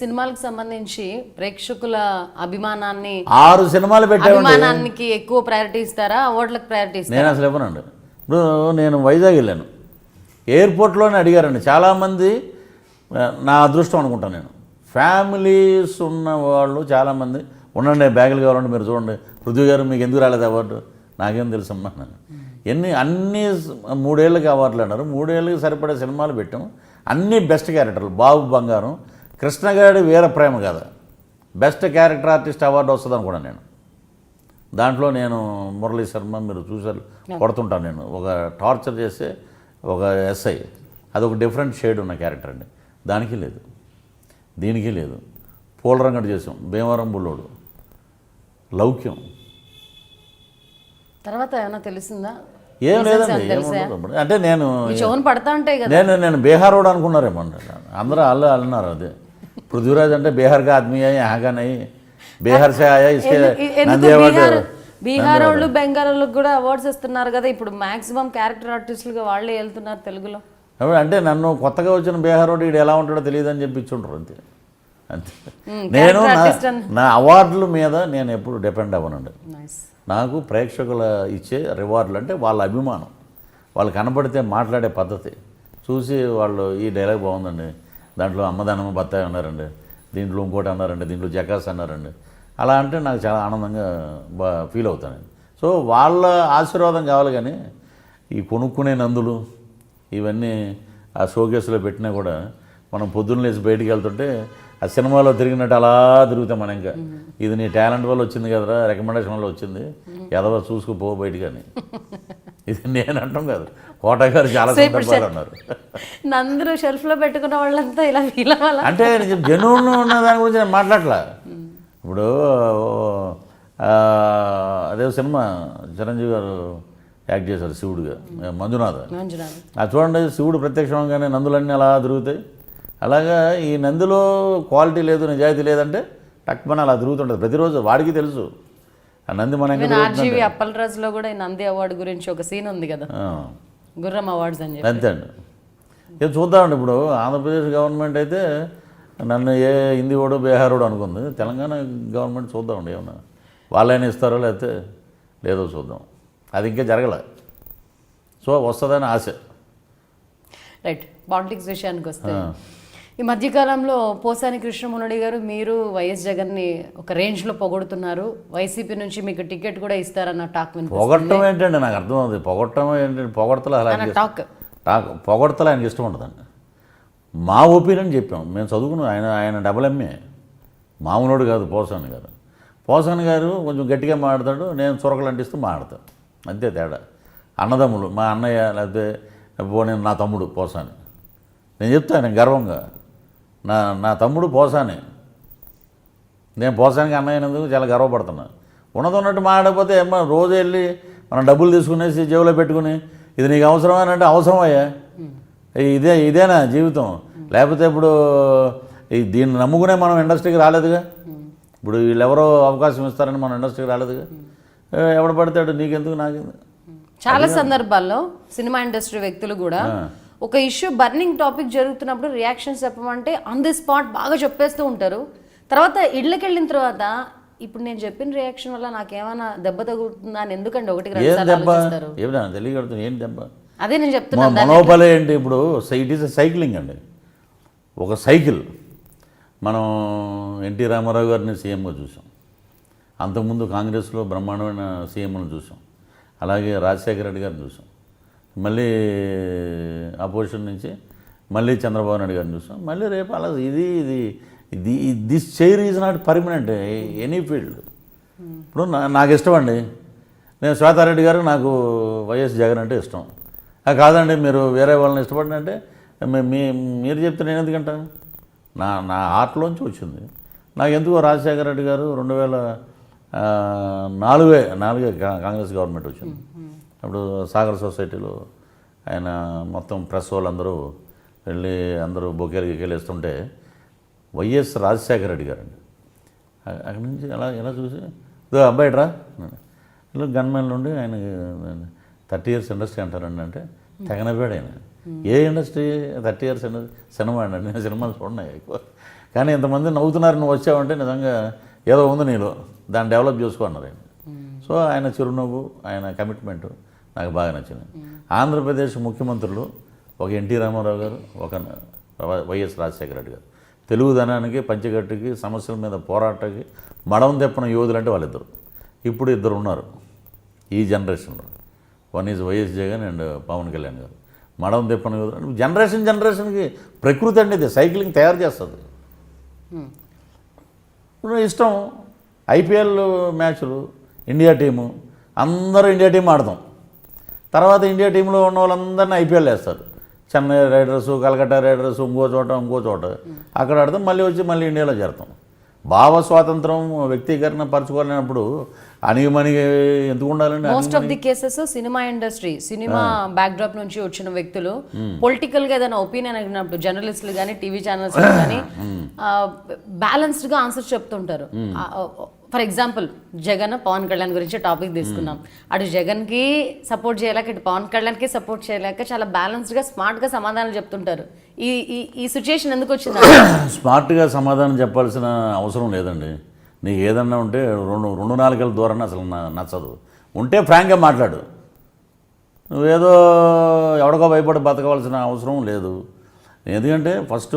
సినిమాలకు సంబంధించి ప్రేక్షకుల అభిమానాన్ని ఆరు సినిమాలు అభిమానానికి ఎక్కువ ప్రయారిటీ ఇస్తారా? అవార్డులకు ప్రయారిటీ ఇస్తారా? నేను అసలు ఇవ్వనండి. ఇప్పుడు నేను వైజాగ్ వెళ్ళాను. ఎయిర్పోర్ట్లోనే అడిగారండి. చాలామంది నా అదృష్టం అనుకుంటాను నేను. ఫ్యామిలీస్ ఉన్న వాళ్ళు చాలామంది ఉండండి బ్యాగులు కావాలంటే మీరు చూడండి. పృథ్వీ గారు మీకు ఎందుకు రాలేదు అవార్డు? నాకేం తెలుసమ్మా. ఎన్ని అన్ని మూడేళ్ళకి అవార్డులు అన్నారు. మూడేళ్ళకి సరిపడే సినిమాలు పెట్టాం అన్ని బెస్ట్ క్యారెక్టర్లు బాబు బంగారం కృష్ణగాడి వీర ప్రేమ కదా. బెస్ట్ క్యారెక్టర్ ఆర్టిస్ట్ అవార్డు వస్తుంది అనుకున్నాను నేను. దాంట్లో నేను మురళీ శర్మ మీరు చూసారు కొడుతుంటాను నేను. ఒక టార్చర్ చేసే ఒక ఎస్ఐ. అదొక డిఫరెంట్ షేడ్ ఉన్న క్యారెక్టర్ అండి. దానికి లేదు. దీనికి లేదు. పూలరంగడు చేసాం. భీమవరం బుల్లోడు. లౌక్యం. తర్వాత ఏమైనా తెలిసిందా? ఏం లేదండి. అంటే నేను పడతా ఉంటాయి నేను నేను బీహార్ వాడు అనుకున్నారేమో అందరూ వాళ్ళు అన్నారు అదే. పృథ్వీరాజ్ అంటే బీహార్ కా ఆద్మీ అయ్యి यहाँ का नहीं బీహార్ సే ఆయా ఇస్కే ఎందు- ఎందుకు నంది అవార్డు బీహార్ బీహార్ వాళ్ళు బెంగాల్ వాళ్ళకి కూడా అవార్డ్స్ ఇస్తున్నారు కదా ఇప్పుడు మాక్సిమం క్యారెక్టర్ ఆర్టిస్టులుగా వాళ్ళే వెళ్తున్నారు తెలుగులో అప్పుడు అంటే నన్ను కొత్తగా వచ్చిన బీహార్ వాడు వీడు ఎలా ఉంటాడో తెలియదు అని చెప్పి ఇచ్చుండ్రు అంతే అంతే Hmm, నేను character నా- artist అని- నా అవార్డుల మీద నేను ఎప్పుడు డిపెండ్ అవ్వనండి నైస్ నాకు ప్రేక్షకుల ఇచ్చే రివార్డులు అంటే వాళ్ళ అభిమానం వాళ్ళు కనపడితే మాట్లాడే పద్ధతి చూసి వాళ్ళు ఈ డైలాగ్ బాగుందండి దాంట్లో అమ్మదానమ్మ బత్తాయి అన్నారండి దీంట్లో ఇంకోటి అన్నారండి దీంట్లో జకాస్ అన్నారండి. అలా అంటే నాకు చాలా ఆనందంగా బా ఫీల్ అవుతాను. నేను. సో వాళ్ళ ఆశీర్వాదం కావాలి కానీ ఈ కొనుక్కునే నందులు ఇవన్నీ ఆ షోకేసులో పెట్టినా కూడా మనం పొద్దున్న లేచి బయటికి వెళ్తుంటే ఆ సినిమాలో తిరిగినట్టు అలా తిరుగుతాం మనం ఇంకా. ఇది నీ టాలెంట్ వల్ల వచ్చింది కదరా రికమెండేషన్ వల్ల వచ్చింది. ఎదవ చూసుకుపో బయటికి అని. ఇది నేను అంటాం కాదు. కోట గారు చాలా సందర్భాలు అన్నారు. నందరూ షెల్ఫ్లో పెట్టుకున్న వాళ్ళంతా ఇలా ఫీల్ అవ్వాలా? అంటే జనూన్ ఉన్న దాని గురించి నేను మాట్లాడలా. ఇప్పుడు ఆ, అదే సినిమా చిరంజీవి గారు యాక్ట్ చేశారు శివుడుగా మంజునాథ్. అది చూడండి శివుడు ప్రత్యక్షంగానే నందులన్నీ అలా తిరుగుతాయి. అలాగా ఈ నందిలో క్వాలిటీ లేదు నిజాయితీ లేదంటే టక్మని అలా తిరుగుతుంటుంది. ప్రతిరోజు వాడికి తెలుసు. ఆ నంది ఆర్జీవి అప్పలరాజులో కూడా ఈ నంది అవార్డు గురించి ఒక సీన్ ఉంది కదా. గుర్రం అవార్డ్స్ అని చెప్పి. అంతే అండి. ఇక చూద్దామండి ఇప్పుడు. ఆంధ్రప్రదేశ్ గవర్నమెంట్ అయితే నన్ను ఏ హిందీ వాడు బీహారోడు అనుకుంది. తెలంగాణ గవర్నమెంట్ చూద్దామండి ఏమన్నా. వాళ్ళైనా ఇస్తారో లేకపోతే లేదో చూద్దాం. అది ఇంకా జరగలే. సో వస్తుందని ఆశ. రైట్. పాలిటిక్స్ విషయానికి వస్తే ఈ మధ్యకాలంలో పోసాని కృష్ణమురళి గారు మీరు వైఎస్ జగన్ని ఒక రేంజ్లో పొగడుతున్నారు. వైసీపీ నుంచి మీకు టికెట్ కూడా ఇస్తారన్న టాక్ పొగట్టం ఏంటండి? నాకు అర్థం అవుతుంది పొగట్టం ఏంటంటే పొగడతలు అలా టాక్ నాకు పొగడతలు ఆయనకి ఇష్టం ఉండదండి మా ఒపీనియన్ చెప్పాం మేము చదువుకున్నాం ఆయన ఆయన డబల్ ఎంఏ మామూలుడు కాదు పోసాని గారు. పోసాని గారు కొంచెం గట్టిగా మాట్లాడతాడు. నేను చురకలు అంటిస్తూ మాట్లాడతాను. అంతే తేడా. అన్నదమ్ములు. మా అన్నయ్య లేకపోతే పోనీ నా తమ్ముడు పోసాని. నేను చెప్తాను నేను గర్వంగా. నా నా తమ్ముడు పోసాని. నేను పోసానికి అన్నయ్య అయినందుకు చాలా గర్వపడుతున్నా. ఉన్నది ఉన్నట్టు మాట్లాడకపోతే ఏమో రోజు వెళ్ళి మనం డబ్బులు తీసుకునేసి జేబులో పెట్టుకుని ఇది నీకు అవసరమా? అని అంటే అవసరమయ్యా. ఇదే ఇదేనా జీవితం? లేకపోతే ఇప్పుడు ఈ దీన్ని నమ్ముకునే మనం ఇండస్ట్రీకి రాలేదుగా? ఇప్పుడు వీళ్ళెవరో అవకాశం ఇస్తారని మనం ఇండస్ట్రీకి రాలేదుగా? ఎవడు పడతాడు నీకెందుకు నాకెందుకు? చాలా సందర్భాల్లో సినిమా ఇండస్ట్రీ వ్యక్తులు కూడా ఒక ఇష్యూ బర్నింగ్ టాపిక్ జరుగుతున్నప్పుడు రియాక్షన్స్ చెప్పమంటే ఆన్ ది స్పాట్ బాగా చెప్పేస్తూ ఉంటారు. తర్వాత ఇళ్ళకి వెళ్ళిన తర్వాత ఇప్పుడు నేను చెప్పిన రియాక్షన్ వల్ల నాకేమైనా దెబ్బ తగులుతుందా అని ఎందుకండి ఒకటికి రెండు ఏం దెబ్బ? ఏం అదే నేను చెప్తున్నాను మనోబలే ఏంటి ఇప్పుడు? ఇట్ ఈస్ సైక్లింగ్ అండి. ఒక సైకిల్ మనం ఎన్టీ రామారావు గారిని సీఎంగా చూసాం. అంతకుముందు కాంగ్రెస్లో బ్రహ్మాండమైన సీఎంలను చూసాం. అలాగే రాజశేఖర రెడ్డి గారిని చూసాం. మళ్ళీ అపోజిషన్ నుంచి మళ్ళీ చంద్రబాబు నాయుడు గారిని చూసాం మళ్ళీ రేపు అలా ఇది ఇది ఇది this chair is not permanent any field. ఇప్పుడు నా నాకు ఇష్టం అండి. నేను శ్వేతారెడ్డి గారు నాకు వైఎస్ జగన్ అంటే ఇష్టం. కాదండి మీరు వేరే వాళ్ళని ఇష్టపడినంటే మీ- మీ మీరు చెప్తే నేను ఎందుకంటాను నా నా ఆర్ట్లోంచి వచ్చింది. నాకు ఎందుకో రాజశేఖర రెడ్డి గారు రెండు వేల నాలుగే నాలుగే కాంగ్రెస్ గవర్నమెంట్ వచ్చింది. అప్పుడు సాగర్ సొసైటీలో ఆయన మొత్తం ప్రెస్ వాళ్ళందరూ వెళ్ళి అందరూ బొకేలు గికేలేస్తుంటే వైఎస్ రాజశేఖర రెడ్డి గారండి. అక్కడి నుంచి అలా ఎలా చూసి ఇదో అబ్బాయిడ్రా ఇలా గన్మెన్ నుండి ఆయన థర్టీ ఇయర్స్ ఇండస్ట్రీ అంటారండి అంటే తెగనపోయాడు ఆయన. ఏ ఇండస్ట్రీ థర్టీ ఇయర్స్ సినిమా అండి నేను సినిమాలు చూడన్నాయి ఎక్కువ. కానీ ఇంతమంది నవ్వుతున్నారు నువ్వు వచ్చావంటే నిజంగా ఏదో ఉంది నీలో దాన్ని డెవలప్ చేసుకో అన్నారు ఆయన. సో ఆయన చిరునవ్వు ఆయన కమిట్మెంటు నాకు బాగా నచ్చింది. ఆంధ్రప్రదేశ్ ముఖ్యమంత్రులు ఒక ఎన్టీ రామారావు గారు ఒక వైఎస్ రాజశేఖర రెడ్డి గారు. తెలుగుదనానికి పంచగట్టుకి సమస్యల మీద పోరాటకి మడం తెప్పన యోధులు అంటే వాళ్ళిద్దరు. ఇప్పుడు ఇద్దరు ఉన్నారు ఈ జనరేషన్లో. One is YS Jagan and Pawan Kalyan గారు. మడం తెప్పన యోధులు జనరేషన్ జనరేషన్కి ప్రకృతి అండి ఇది. సైక్లింగ్ తయారు చేస్తుంది. ఇప్పుడు ఇష్టం ఐపీఎల్ మ్యాచ్లు ఇండియా టీము అందరూ ఇండియా టీం ఆడతాం. తర్వాత ఇండియా టీంలో ఉన్న వాళ్ళందరినీ ఐపీఎల్ వేస్తారు. చెన్నై రైడర్స్ కలకత్తా రైడర్స్ ఇంకో చోట ఇంకో చోట. అక్కడ ఆడతాం మళ్ళీ వచ్చి మళ్ళీ ఇండియాలో చేరతాం. భావ స్వాతంత్రం వ్యక్తీకరణ పరచుకోలేనప్పుడు అణిగిమణిగి ఎందుకు ఉండాలండి? మోస్ట్ ఆఫ్ ది కేసెస్ సినిమా ఇండస్ట్రీ సినిమా బ్యాక్డ్రాప్ నుంచి వచ్చిన వ్యక్తులు పొలిటికల్గా ఏదైనా ఒపీనియన్ అడిగినప్పుడు జర్నలిస్టులు కానీ టీవీ ఛానల్స్ కానీ బ్యాలెన్స్డ్గా ఆన్సర్ చెప్తుంటారు. ఫర్ ఎగ్జాంపుల్ జగన్ పవన్ కళ్యాణ్ గురించి టాపిక్ తీసుకున్నాం అటు జగన్కి సపోర్ట్ చేయలేక ఇటు పవన్ కళ్యాణ్కి సపోర్ట్ చేయలేక చాలా బ్యాలెన్స్డ్గా స్మార్ట్గా సమాధానాలు చెప్తుంటారు. ఈ ఈ ఈ సిచ్యుయేషన్ ఎందుకు వచ్చింది స్మార్ట్గా సమాధానం చెప్పాల్సిన అవసరం లేదండి. నీకు ఏదన్నా ఉంటే రెండు రెండు నాలుగల దూరాన్ని అసలు నచ్చదు. ఉంటే ఫ్రాంక్గా మాట్లాడు. నువ్వేదో ఎవడికో భయపడి బతకవలసిన అవసరం లేదు. ఎందుకంటే ఫస్ట్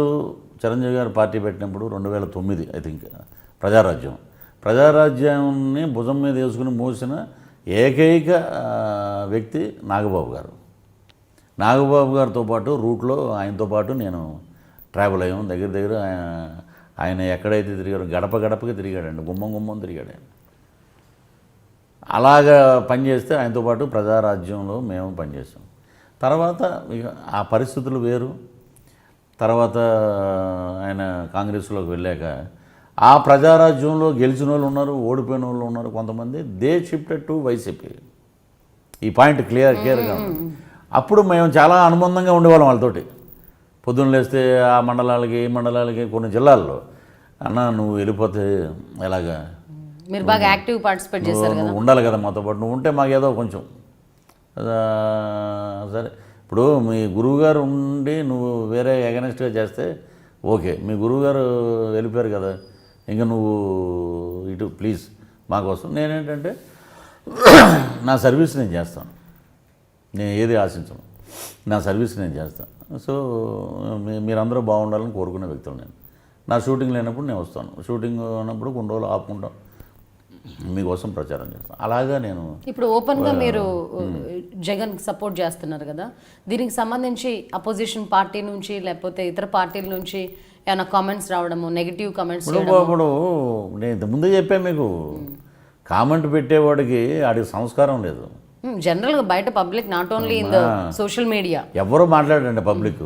చిరంజీవి గారు పార్టీ పెట్టినప్పుడు రెండు వేల తొమ్మిది ఐ థింక్ ప్రజారాజ్యం. ప్రజారాజ్యాన్ని భుజం మీద వేసుకుని మోసిన ఏకైక వ్యక్తి నాగబాబు గారు. నాగబాబు గారితో పాటు రూట్లో ఆయనతో పాటు నేను ట్రావెల్ అయ్యాం. దగ్గర దగ్గర ఆయన ఆయన ఎక్కడైతే తిరిగారో గడప గడపకి తిరిగాడండి. గుమ్మం గుమ్మం తిరిగాడు. ఆయన అలాగా పనిచేస్తే ఆయనతో పాటు ప్రజారాజ్యంలో మేము పనిచేసాం. తర్వాత ఆ పరిస్థితులు వేరు. తర్వాత ఆయన కాంగ్రెస్లోకి వెళ్ళాక ఆ ప్రజారాజ్యంలో గెలిచిన వాళ్ళు ఉన్నారు ఓడిపోయిన వాళ్ళు ఉన్నారు కొంతమంది. దే షిఫ్టెడ్ టు వైసీపీ ఈ పాయింట్ క్లియర్ క్లియర్గా ఉంది. అప్పుడు మేము చాలా అనుబంధంగా ఉండేవాళ్ళం వాళ్ళతోటి. పొద్దున్న లేస్తే ఆ మండలాలకి ఈ మండలాలకి కొన్ని జిల్లాల్లో అన్న నువ్వు వెళ్ళిపోతే ఎలాగా? మీరు బాగా యాక్టివ్ పార్టిసిపేట్ చేశారు నువ్వు ఉండాలి కదా మాతో పాటు. నువ్వు ఉంటే మాకు ఏదో కొంచెం సరే. ఇప్పుడు మీ గురువుగారు ఉండి నువ్వు వేరే ఎగనెస్ట్గా చేస్తే ఓకే. మీ గురువుగారు వెళ్ళిపోయారు కదా. ఇంకా నువ్వు ఇటు ప్లీజ్ మా కోసం. నేనేంటంటే నా సర్వీస్ నేను చేస్తాను. నేను ఏది ఆశించను. నా సర్వీస్ నేను చేస్తాను. సో మీరందరూ బాగుండాలని కోరుకునే వ్యక్తులు నేను. నా షూటింగ్ లేనప్పుడు నేను వస్తాను. షూటింగ్ ఉన్నప్పుడు కొన్ని రోజులు ఆపుకుంటాం. మీకోసం ప్రచారం చేస్తాను అలాగా నేను ఇప్పుడు ఓపెన్గా మీరు జగన్ సపోర్ట్ చేస్తున్నారు కదా. దీనికి సంబంధించి అపోజిషన్ పార్టీ నుంచి లేకపోతే ఇతర పార్టీల నుంచి ఏమైనా కామెంట్స్ రావడము నెగిటివ్ కామెంట్స్ ఇప్పుడు నేను ఇంత ముందే చెప్పాను మీకు. కామెంట్ పెట్టేవాడికి ఆడికి సంస్కారం లేదు. జనరల్గా బయట public not only in the social media ఎవరు మాట్లాడండి పబ్లిక్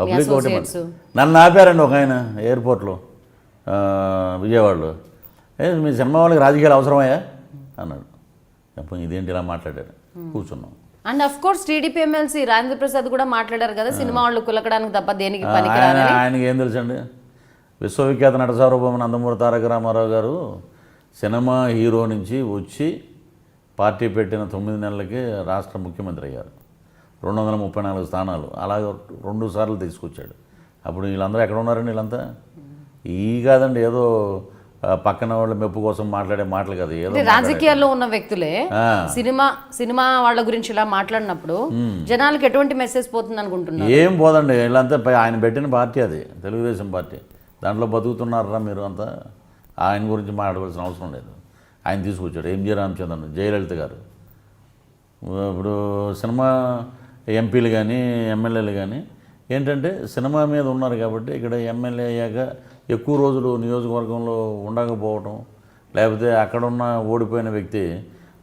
పబ్లిక్ ఒకటి నన్ను ఆపారండి ఒక ఆయన ఎయిర్పోర్ట్లో విజయవాడలో. ఏ మీ సినిమా వాళ్ళకి రాజకీయాలు అవసరమయ్యా? అన్నాడు. ఇదేంటి ఇలా మాట్లాడారు? కూర్చున్నాం. And of course TDP MLC Rajendra Prasad కూడా మాట్లాడారు కదా సినిమా వాళ్ళు కులకడానికి తప్ప దేనికి ఆయన ఆయనకి ఏం తెలుసండి? విశ్వవిఖ్యాత నట సార్వభౌమ నందమూరి తారక రామారావు గారు సినిమా హీరో నుంచి వచ్చి పార్టీ పెట్టిన తొమ్మిది నెలలకి రాష్ట్ర ముఖ్యమంత్రి అయ్యారు. రెండు వందల ముప్పై నాలుగు స్థానాలు. అలాగే రెండు సార్లు తీసుకొచ్చాడు. అప్పుడు వీళ్ళందరూ ఎక్కడ ఉన్నారండి వీళ్ళంతా? ఈ కాదండి ఏదో పక్కన వాళ్ళ మెప్పు కోసం మాట్లాడే మాటలు కదా ఏదో రాజకీయాల్లో ఉన్న వ్యక్తులే. సినిమా సినిమా వాళ్ళ గురించి ఇలా మాట్లాడినప్పుడు జనాలకు ఎటువంటి మెసేజ్ పోతుంది అనుకుంటున్నారు? ఏం పోదండి వీళ్ళంతా ఆయన పెట్టిన పార్టీ అది తెలుగుదేశం పార్టీ. దాంట్లో బతుకుతున్నారా మీరు అంతా? ఆయన గురించి మాట్లాడవలసిన అవసరం లేదు. ఆయన తీసుకొచ్చాడు ఎంజి రామచంద్రన్ జయలలిత గారు. ఇప్పుడు సినిమా ఎంపీలు కానీ ఎమ్మెల్యేలు కానీ ఏంటంటే సినిమా మీద ఉన్నారు కాబట్టి ఇక్కడ ఎమ్మెల్యే అయ్యాక ఎక్కువ రోజులు నియోజకవర్గంలో ఉండకపోవటం లేకపోతే అక్కడున్న ఓడిపోయిన వ్యక్తి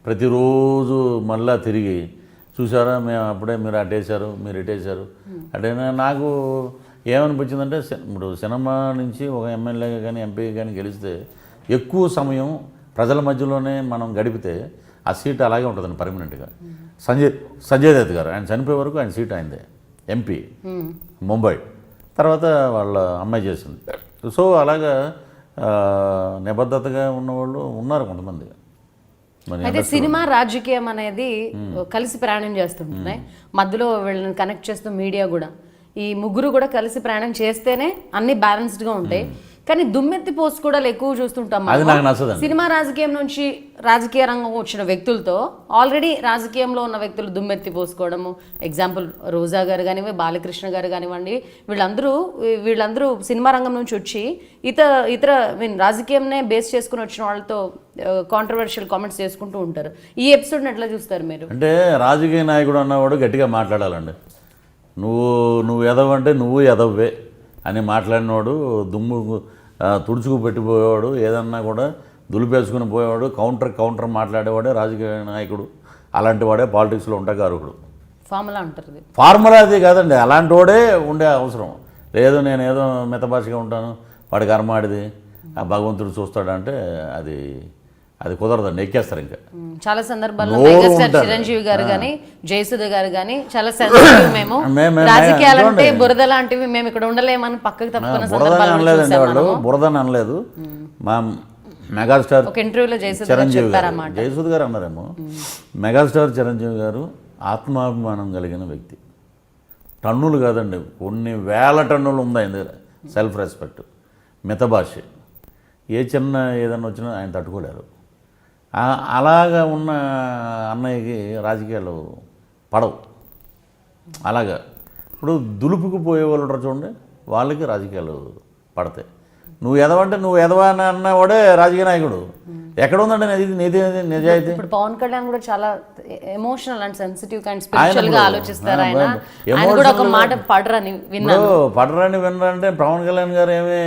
ప్రతిరోజు మళ్ళా తిరిగి చూసారా మేము అప్పుడే మీరు అటేశారు మీరు ఇటేశారు. అంటే నాకు ఏమనిపించిందంటే ఇప్పుడు సినిమా నుంచి ఒక ఎమ్మెల్యేగా కానీ ఎంపీ కానీ గెలిస్తే ఎక్కువ సమయం ప్రజల మధ్యలోనే మనం గడిపితే ఆ సీట్ అలాగే ఉంటుందండి పర్మనెంట్గా. సంజయ్ సంజయ్ దత్ గారు ఆయన చనిపోయే వరకు ఆయన సీట్ ఆయనదే ఎంపీ ముంబై. తర్వాత వాళ్ళ అమ్మాయి చేసింది. సో అలాగా నిబద్ధతగా ఉన్నవాళ్ళు ఉన్నారు కొంతమంది. అయితే సినిమా రాజకీయం అనేది కలిసి ప్రయాణం చేస్తుంటున్నాయి మధ్యలో వీళ్ళని కనెక్ట్ చేస్తూ మీడియా కూడా. ఈ ముగ్గురు కూడా కలిసి ప్రయాణం చేస్తేనే అన్ని బ్యాలెన్స్డ్గా ఉంటాయి. కానీ దుమ్మెత్తి పోస్ట్ కూడా ఎక్కువ చూస్తుంటాం అది. నాకు సినిమా రాజకీయం నుంచి రాజకీయ రంగం వచ్చిన వ్యక్తులతో ఆల్రెడీ రాజకీయంలో ఉన్న వ్యక్తులు దుమ్మెత్తి పోసుకోవడము. ఎగ్జాంపుల్ రోజా గారు కానివ్వండి బాలకృష్ణ గారు కానివ్వండి వీళ్ళందరూ వీళ్ళందరూ సినిమా రంగం నుంచి వచ్చి ఇతర ఇతర మీన్ రాజకీయంనే బేస్ చేసుకుని వచ్చిన వాళ్ళతో కాంట్రవర్షియల్ కామెంట్స్ చేసుకుంటూ ఉంటారు. ఈ ఎపిసోడ్ని ఎట్లా చూస్తారు మీరు? అంటే రాజకీయ నాయకుడు అన్నవాడు గట్టిగా మాట్లాడాలండి. నువ్వు నువ్వు ఎదవంటే నువ్వు ఎదవ్వే అని మాట్లాడినవాడు దుమ్ము తుడుచుకు పెట్టిపోయేవాడు ఏదన్నా కూడా దులిపేసుకుని పోయేవాడు కౌంటర్ కౌంటర్ మాట్లాడేవాడే రాజకీయ నాయకుడు. అలాంటి వాడే పాలిటిక్స్లో ఉండక అర్హుడు ఫార్ములా ఇది ఫార్ములా అది కాదండి అలాంటి వాడే ఉండే అవసరం. లేదు నేను ఏదో మితభాషగా ఉంటాను వాడి కర్మాడిది ఆ భగవంతుడు చూస్తాడంటే అది అది కుదరదండి ఎక్కేస్తారు ఇంకా. చాలా సందర్భాల్లో. చిరంజీవి గారు కానీ జయసుధ గారు కానీ చాలా సెన్సిటివ్ మేము రాజకీయాలంటే. బురద లాంటివి మేము ఇక్కడ ఉండలేమని పక్కకు తప్పుకున్న సందర్భాలు అనలేదండి వాళ్ళు. బురదని అనలేదు. మా మెగాస్టార్ ఒక ఇంటర్వ్యూలో జయసుధ చిరంజీవి గారు. జయసూద్ గారు అన్నారేమో మెగాస్టార్ చిరంజీవి గారు ఆత్మాభిమానం కలిగిన వ్యక్తి. టన్నులు కాదండి కొన్ని వేల టన్నులు ఉంది ఆయన దగ్గర సెల్ఫ్ రెస్పెక్ట్ మితభాష ఏ చిన్న ఏదన్నా వచ్చినా ఆయన తట్టుకోలేరు. అలాగా ఉన్న అన్నయ్యకి రాజకీయాలు పడవు. అలాగా. ఇప్పుడు దులుపుకు పోయే వాళ్ళు ఉంటారు చూడండి వాళ్ళకి రాజకీయాలు పడతాయి. నువ్వు ఎదవంటే నువ్వు ఎదవా అని అన్నవాడే రాజకీయ నాయకుడు. ఎక్కడ ఉందండి నిజ నిజ నిజాయితీ. ఇప్పుడు పవన్ కళ్యాణ్ కూడా చాలా ఎమోషనల్ అండ్ సెన్సిటివ్ అండ్ స్పిరిచువల్గా ఆలోచిస్తారు ఆ, ఆయన బా- ఆయన కూడా ఒక emotional- మాట పడరని విన్నాను. పడరాని వినరంటే పవన్ కళ్యాణ్ గారు ఏమీ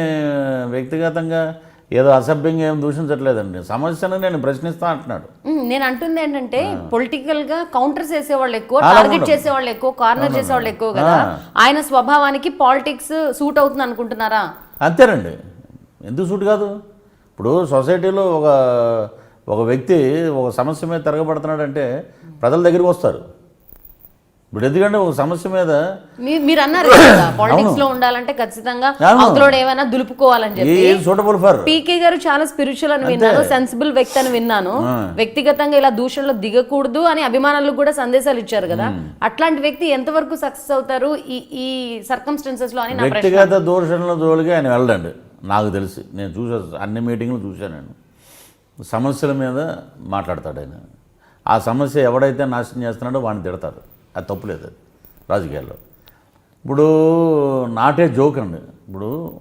వ్యక్తిగతంగా ఏదో అసభ్యంగా ఏం దూషించట్లేదండి. సమస్యను నేను ప్రశ్నిస్తా అంటున్నాడు. నేను అంటుంది ఏంటంటే పొలిటికల్గా కౌంటర్స్ చేసేవాళ్ళు ఎక్కువ టార్గెట్. చేసేవాళ్ళు ఎక్కువ కార్నర్ చేసేవాళ్ళు ఎక్కువ కదా. ఆయన స్వభావానికి పాలిటిక్స్ సూట్ అవుతుంది అనుకుంటున్నారా? అంతేనండి. ఎందుకు సూట్ కాదు? ఇప్పుడు సొసైటీలో ఒక ఒక వ్యక్తి ఒక సమస్య మీద తిరగబడుతున్నాడంటే ప్రజల దగ్గరికి వస్తారు. ఇప్పుడు ఎందుకంటే ఒక సమస్య మీద మీరు అన్నారు పాలిటిక్స్లో ఉండాలంటే ఖచ్చితంగా. అవతలోడు ఏమైనా దులుపుకోవాలని చెప్పి. ఏ సూటబుల్ ఫర్ పీకే గారు చాలా స్పిరిచువల్ అని విన్నాను సెన్సిబుల్ వ్యక్తి అని విన్నాను. వ్యక్తిగతంగా ఇలా దూషణలో దిగకూడదు అని అభిమానులకు కూడా సందేశాలు ఇచ్చారు కదా. అట్లాంటి వ్యక్తి ఎంతవరకు సక్సెస్ అవుతారు ఈ ఈ సర్కమ్స్టెన్సెస్లో అని వ్యక్తిగత దూషణల జోలికి ఆయన వెళ్ళండి నాకు తెలిసి నేను చూసా అన్ని మీటింగ్లు చూశాను నేను. సమస్యల మీద మాట్లాడతాడు ఆయన. ఆ సమస్య ఎవడైతే నాశనం చేస్తున్నాడో వాడిని తిడతారు. అది తప్పులేదు అది రాజకీయాల్లో. ఇప్పుడు నాటే జోక్ అండి. ఇప్పుడు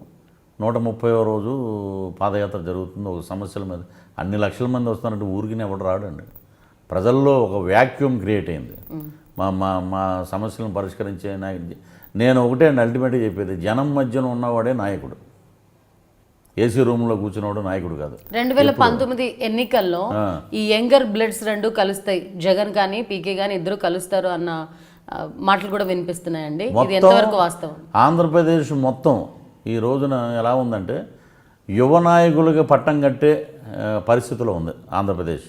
నూట ముప్పైవ రోజు పాదయాత్ర జరుగుతుంది ఒక సమస్యల మీద అన్ని లక్షల మంది వస్తున్నారంటే ఊరికి ఎవడు రాడండి. ప్రజల్లో ఒక వ్యాక్యూమ్ క్రియేట్ అయింది. మా మా మా సమస్యలను పరిష్కరించే నాయకుడు నేను ఒకటే అండి అల్టిమేట్గా చెప్పేది జనం మధ్యన ఉన్నవాడే నాయకుడు. ఏసీ రూమ్లో కూర్చున్నవాడు నాయకుడు కాదు. రెండు వేల పంతొమ్మిది ఎన్నికల్లో. ఈ యంగర్ బ్లడ్స్ రెండు కలుస్తాయి. జగన్ కానీ పీకే కానీ ఇద్దరు కలుస్తారు అన్న మాటలు కూడా వినిపిస్తున్నాయండి. ఇది ఎంతవరకు వాస్తవం? ఆంధ్రప్రదేశ్ మొత్తం ఈ రోజున ఎలా ఉందంటే యువ నాయకులకి పట్టం కట్టే పరిస్థితిలో ఉంది ఆంధ్రప్రదేశ్.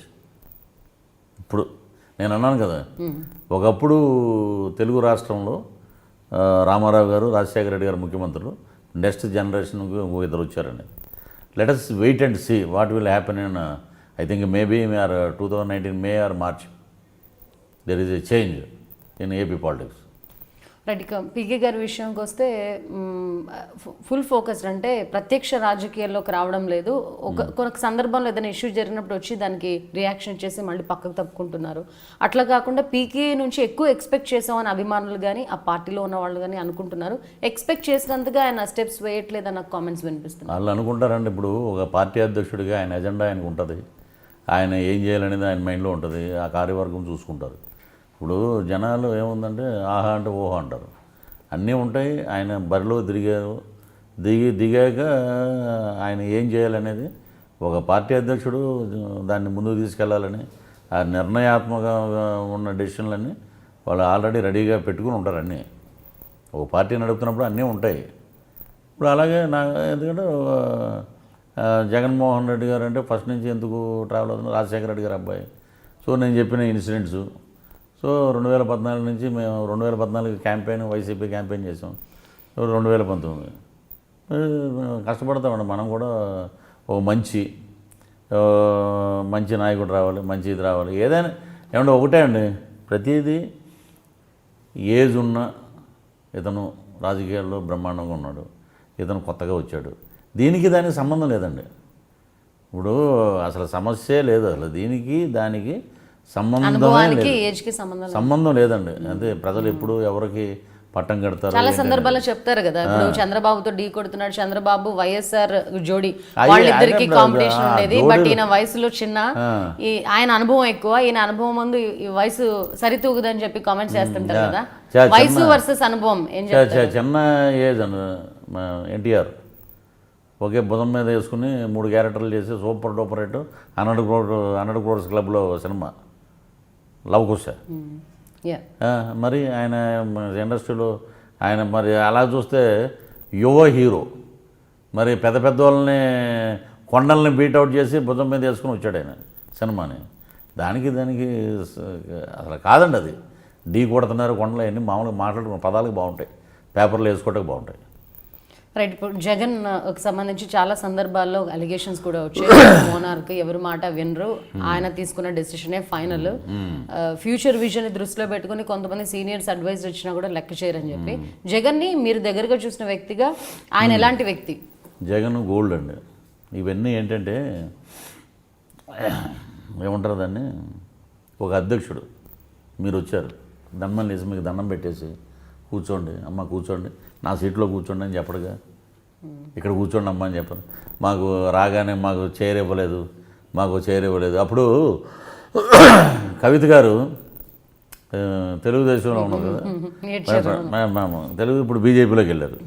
ఇప్పుడు నేను అన్నాను కదా ఒకప్పుడు తెలుగు రాష్ట్రంలో రామారావు గారు రాజశేఖర రెడ్డి గారు ముఖ్యమంత్రులు నెక్స్ట్ జనరేషన్కి ఇద్దరు వచ్చారండి. Let us wait and see what will happen in I think maybe or two thousand nineteen May or March there is a change in AP politics right ఇక పీకే గారి విషయంకి వస్తే ఫుల్ ఫోకస్డ్. అంటే ప్రత్యక్ష రాజకీయాల్లోకి రావడం లేదు. ఒక కొన్ని సందర్భంలో ఏదైనా ఇష్యూ జరిగినప్పుడు వచ్చి దానికి రియాక్షన్ చేసి మళ్ళీ పక్కకు తప్పుకుంటున్నారు. అట్లా కాకుండా పీకే నుంచి ఎక్కువ ఎక్స్పెక్ట్ చేసామని అభిమానులు కానీ ఆ పార్టీలో ఉన్న వాళ్ళు కానీ అనుకుంటున్నారు. ఎక్స్పెక్ట్ చేసినంతగా ఆయన స్టెప్స్ వేయట్లేదన్న కామెంట్స్ వినిపిస్తున్నాయి. వాళ్ళు అనుకుంటారండి. ఇప్పుడు ఒక పార్టీ అధ్యక్షుడిగా ఆయన ఎజెండా ఆయనకు ఉంటుంది. ఆయన ఏం చేయాలనేది ఆయన మైండ్లో ఉంటుంది. ఆ కార్యవర్గం చూసుకుంటారు. ఇప్పుడు జనాలు ఏముందంటే ఆహా అంటే ఓహో అంటారు. అన్నీ ఉంటాయి ఆయన బరిలో దిగారు దిగి దిగాక ఆయన ఏం చేయాలనేది ఒక పార్టీ అధ్యక్షుడు దాన్ని ముందుకు తీసుకెళ్ళాలని ఆ నిర్ణయాత్మకంగా ఉన్న డెసిషన్లన్నీ వాళ్ళు ఆల్రెడీ రెడీగా పెట్టుకుని ఉంటారు అన్నీ. ఒక పార్టీ నడుపుతున్నప్పుడు అన్నీ ఉంటాయి. ఇప్పుడు అలాగే నా ఎందుకంటే జగన్మోహన్ రెడ్డి గారు అంటే ఫస్ట్ నుంచి ఎందుకు ట్రావెల్ అవుతున్నారు? రాజశేఖర రెడ్డి గారు అబ్బాయి. సో నేను చెప్పిన ఇన్సిడెంట్స్. సో రెండు వేల పద్నాలుగు నుంచి మేము రెండు వేల పద్నాలుగు క్యాంపెయిన్ వైసీపీ క్యాంపెయిన్ చేసాం. రెండు వేల పంతొమ్మిది. కష్టపడతామండి మనం కూడా ఒక మంచి మంచి నాయకుడు రావాలి మంచి ఇది రావాలి. ఏదైనా ఏమంటే ఒకటే అండి. ప్రతిదీ ఏజ్ ఉన్న ఇతను రాజకీయాల్లో బ్రహ్మాండంగా ఉన్నాడు. ఇతను కొత్తగా వచ్చాడు. దీనికి దానికి సంబంధం లేదండి. ఇప్పుడు అసలు సమస్యే లేదు. అసలు దీనికి దానికి సంబంధం. సంబంధం లేదండి. అంటే ప్రజలు ఎప్పుడు ఎవరికి పట్టం కడతారు చాలా. సందర్భాల్లో చెప్తారు కదా. ఇప్పుడు చంద్రబాబుతో ఢీ కొడుతున్నాడు. చంద్రబాబు వైఎస్ఆర్ జోడి వాళ్ళిద్దరికి కాంపిటీషన్ ఉండేది. బట్ ఈయన వయసులో చిన్న ఈ ఆయన అనుభవం ఎక్కువ. ఈయన అనుభవం ముందు ఈ వయసు సరితూగుదని చెప్పి కామెంట్స్ చేస్తుంటారు కదా. వయసు వర్సెస్ అనుభవం ఏం చిన్న ఏజ్ ఎన్టీఆర్. ఒకే బుధం మీద వేసుకుని మూడు క్యారెక్టర్లు చేసి super duper hit hundred crore hundred crores క్లబ్లో సినిమా. లవ్ కుశ యా మరి ఆయన ఇండస్ట్రీలో ఆయన మరి అలా చూస్తే యువ హీరో. మరి పెద్ద పెద్ద వాళ్ళని కొండల్ని బీట్అవుట్ చేసి భుజం మీద వేసుకుని వచ్చాడు ఆయన సినిమాని. దానికి దానికి అసలు కాదండి అది. ఢీ కొడుతున్నారు కొండలు అన్నీ మామూలుగా మాట్లాడుకున్న పదాలకు బాగుంటాయి. పేపర్లో వేసుకోవడానికి బాగుంటాయి. రైట్ ఇప్పుడు జగన్ సంబంధించి చాలా సందర్భాల్లో అలిగేషన్స్ కూడా వచ్చాయి. మోనార్క్ ఎవరి మాట వినరు. ఆయన తీసుకున్న డెసిషనే ఫైనల్ ఫ్యూచర్ విజన్ దృష్టిలో పెట్టుకుని కొంతమంది సీనియర్స్ అడ్వైజ్ ఇచ్చినా కూడా లెక్క చేయరని చెప్పి. జగన్ని మీరు దగ్గరగా చూసిన వ్యక్తిగా ఆయన ఎలాంటి వ్యక్తి? జగన్ గోల్డ్ అండి. ఇవన్నీ ఏంటంటే ఏమంటారు దాన్ని? ఒక అధ్యక్షుడు. మీరు వచ్చారు. దండం లేసి మీకు దండం పెట్టేసి కూర్చోండి. అమ్మ కూర్చోండి. నా సీట్లో కూర్చోండి అని చెప్పడుగా ఇక్కడ కూర్చోండి అమ్మ అని చెప్పరు. మాకు రాగానే మాకు చైర్ ఇవ్వలేదు మాకు చైర్ ఇవ్వలేదు. అప్పుడు కవిత గారు తెలుగుదేశంలో ఉన్నారు కదా. తెలుగు ఇప్పుడు బీజేపీలోకి వెళ్ళారు.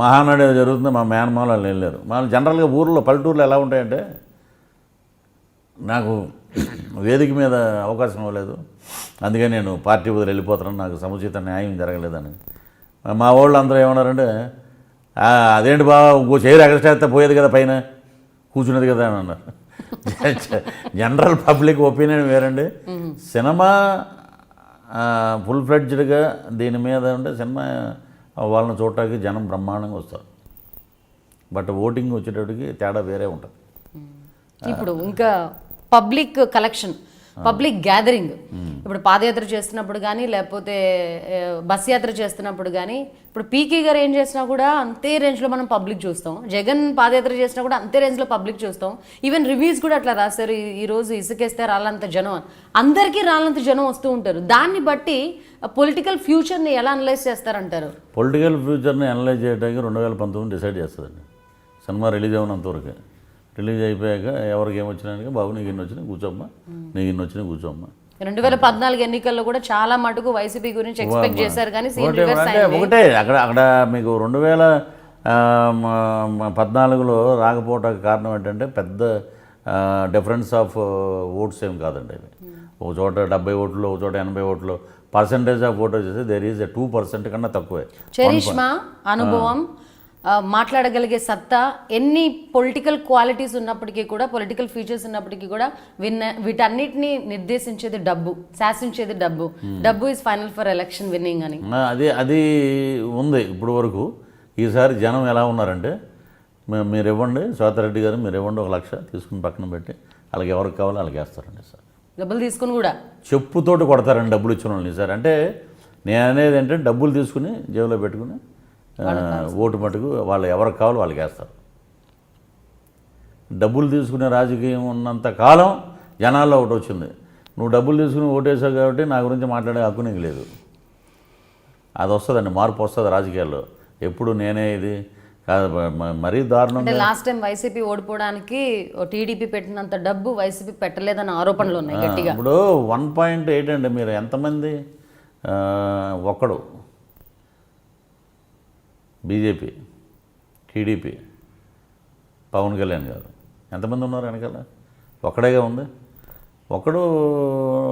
మహానాడు ఏదో జరుగుతుంది మా మేనమాల వాళ్ళు వెళ్ళారు. మా జనరల్గా ఊర్లో పల్లెటూర్లో ఎలా ఉంటాయంటే నాకు వేదిక మీద అవకాశం ఇవ్వలేదు. అందుకని నేను పార్టీ వదిలి వెళ్ళిపోతున్నాను నాకు సముచిత న్యాయం జరగలేదని. మా వాళ్ళు అందరూ ఏమన్నారంటే అదేంటి బాబా ఇంకో చైర్ ఎక్స్ట్రా అయితే పోయేది కదా పైన కూర్చునేది కదా అని అన్నారు. జనరల్ పబ్లిక్ ఒపీనియన్ వేరండి. సినిమా ఫుల్ ఫ్లెడ్జ్డ్గా దీని మీద ఉంటే సినిమా వాళ్ళని చూడటానికి జనం బ్రహ్మాండంగా వస్తారు. బట్ ఓటింగ్ వచ్చేటప్పటికి తేడా వేరే ఉంటుంది. ఇప్పుడు ఇంకా పబ్లిక్ కలెక్షన్. Public gathering. ఇప్పుడు పాదయాత్ర చేస్తున్నప్పుడు కానీ లేకపోతే బస్ యాత్ర చేస్తున్నప్పుడు కానీ ఇప్పుడు పీకే గారు ఏం చేసినా కూడా అంతే రేంజ్లో మనం పబ్లిక్ చూస్తాం. జగన్ పాదయాత్ర చేసినా కూడా అంతే రేంజ్లో పబ్లిక్ చూస్తాం. ఈవెన్ రివ్యూస్ కూడా అట్లా రాస్తారు ఈ- రోజు ఇసుకేస్తే రాళ్ళంత జనం అందరికీ రాళ్ళంత జనం వస్తూ ఉంటారు. దాన్ని బట్టి పొలిటికల్ ఫ్యూచర్ని ఎలా అనలైజ్ చేస్తారంటారు? పొలిటికల్ ఫ్యూచర్ని అనలైజ్ చేయడానికి రెండు వేల పంతొమ్మిది డిసైడ్ చేస్తుందండి. సినిమా రిలీజ్ అయినంతవరకు రిలీజ్ అయిపోయాక ఎవరికి ఏమొచ్చినాక బాబు నీకు ఇన్ని వచ్చినాయి కూర్చోమ్మా. నీకు ఇన్ని వచ్చినాయి కూర్చోమ్మా. రెండు వేల పద్నాలుగు ఎన్నికల్లో కూడా చాలా మటుకు వైసీపీ గురించి ఎక్స్పెక్ట్ చేశారు కానీ ఒకటే అక్కడ అక్కడ మీకు రెండు వేల పద్నాలుగులో రాకపోవటానికి కారణం ఏంటంటే పెద్ద డిఫరెన్స్ ఆఫ్ ఓట్స్ ఏం కాదండి అది ఒక చోట డెబ్బై ఓట్లు ఒక చోట ఎనభై ఓట్లు. పర్సంటేజ్ ఆఫ్ ఓట్ వచ్చేసి దేర్ ఈజ్ టూ పర్సెంట్ కన్నా తక్కువే. చరిష్మా అనుభవం మాట్లాడగలిగే సత్తా ఎన్ని పొలిటికల్ క్వాలిటీస్ ఉన్నప్పటికీ కూడా పొలిటికల్ ఫీచర్స్ ఉన్నప్పటికీ కూడా విన్న వీటన్నిటిని నిర్దేశించేది డబ్బు శాసించేది డబ్బు. డబ్బు is final for election winning అని. అది అది ఉంది ఇప్పుడు వరకు. ఈసారి జనం ఎలా ఉన్నారంటే మీరు ఇవ్వండి స్వాతిరెడ్డి గారు మీరు ఇవ్వండి ఒక లక్ష తీసుకుని పక్కన పెట్టి వాళ్ళకి ఎవరికి కావాలో వాళ్ళకి వేస్తారండి సార్. డబ్బులు తీసుకుని కూడా. చెప్పుతోటి కొడతారండి డబ్బులు ఇచ్చిన వాళ్ళని సార్. అంటే నేను అనేది ఏంటంటే డబ్బులు తీసుకుని జేబులో పెట్టుకుని ఓటు మటుకు వాళ్ళు ఎవరికి కావాలో వాళ్ళకి వేస్తారు. డబ్బులు తీసుకునే రాజకీయం ఉన్నంత కాలం జనాల్లో ఒకటి వచ్చింది. నువ్వు డబ్బులు తీసుకుని ఓటేసావు కాబట్టి నా గురించి మాట్లాడే హక్కు నీకు లేదు. అది వస్తుందండి మార్పు వస్తుంది రాజకీయాల్లో. ఎప్పుడు నేనే ఇది? మరీ దారుణంగా అంటే లాస్ట్ టైం వైసీపీ ఓడిపోవడానికి టీడీపీ పెట్టినంత డబ్బు వైసీపీ పెట్టలేదన్న ఆరోపణలు ఉన్నాయి గట్టిగా. ఇప్పుడు వన్ పాయింట్ ఎయిట్ అండి మీరు ఎంతమంది? ఆ, ఒక్కడు. బీజేపీ టీడీపీ పవన్ కళ్యాణ్ గారు. ఎంతమంది ఉన్నారు వెనకాల? ఒక్కడేగా ఉంది? ఒక్కడు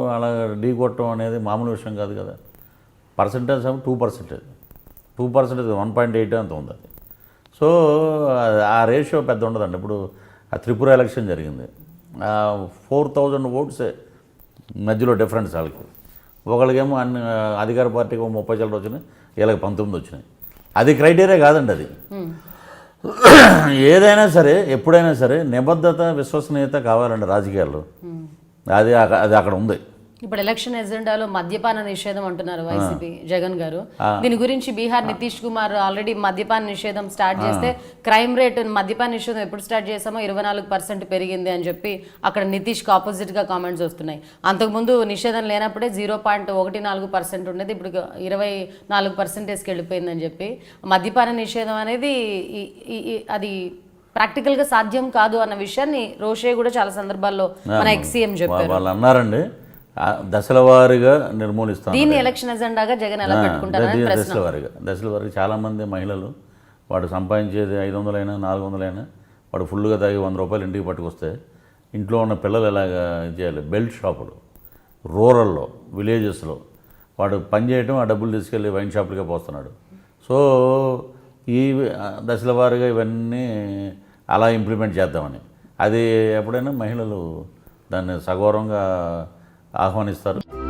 అలా ఢీ కొట్టడం అనేది మామూలు విషయం కాదు కదా. Percentage two percentage. Two percentage one point eight అంత ఉంది అది. సో ఆ- రేషియో పెద్ద ఉండదండి. ఇప్పుడు ఆ త్రిపుర ఎలక్షన్ జరిగింది. ఫోర్ థౌజండ్ ఓట్సే మధ్యలో డిఫరెన్స్ వాళ్ళకి. ఒకళ్ళకేమో అన్ని అధికార పార్టీకి ముప్పై చిల్లర వచ్చినాయి వీళ్ళకి పంతొమ్మిది వచ్చినాయి. అది క్రైటీరియా కాదండి అది. ఏదైనా సరే ఎప్పుడైనా సరే నిబద్ధత విశ్వసనీయత కావాలండి రాజకీయాల్లో. అది అది అక్కడ ఉంది. ఇప్పుడు ఎలక్షన్ ఎజెండాలో మద్యపాన నిషేధం అంటున్నారు వైసీపీ జగన్ గారు. దీని గురించి బీహార్ నితీష్ కుమార్ ఆల్రెడీ మద్యపాన నిషేధం స్టార్ట్ చేస్తే క్రైమ్ రేట్ మద్యపాన నిషేధం ఎప్పుడు స్టార్ట్ చేసామో ఇరవై నాలుగు పర్సెంట్ పెరిగింది అని చెప్పి అక్కడ నితీష్కి ఆపోజిట్గా కామెంట్స్ వస్తున్నాయి. అంతకుముందు నిషేధం లేనప్పుడే జీరో పాయింట్ ఒకటి నాలుగు పర్సెంట్ ఉండేది ఇప్పుడు ఇరవై నాలుగు పర్సెంటేజ్కి వెళ్ళిపోయిందని చెప్పి. మద్యపాన నిషేధం అనేది అది ప్రాక్టికల్గా సాధ్యం కాదు అన్న విషయాన్ని రోషే కూడా చాలా సందర్భాల్లో మన ఎక్స్ సీఎం చెప్పారు. వాళ్ళు అన్నారండి దశల వారీగా నిర్మూలిస్తాం దీన్ని ఎలక్షన్ ఎజెండాగా జగన్ ఎలా పెట్టుకుంటారని దశల వారీగా దశల వారీగా చాలామంది మహిళలు వాడు సంపాదించేది ఐదు వందలైనా నాలుగు వందలైనా వాడు ఫుల్గా తాగి వంద రూపాయలు ఇంటికి పట్టుకొస్తే ఇంట్లో ఉన్న పిల్లలు ఎలాగా ఇది చేయాలి? బెల్ట్ షాపులు రూరల్లో విలేజెస్లో. వాడు పని చేయటం ఆ డబ్బులు తీసుకెళ్ళి వైన్ షాపులకే పోస్తున్నాడు. సో ఈ దశల వారీగా ఇవన్నీ అలా ఇంప్లిమెంట్ చేద్దామని. అది ఎప్పుడైనా మహిళలు దాన్ని సగౌరవంగా ఆహ్వానిస్తారు.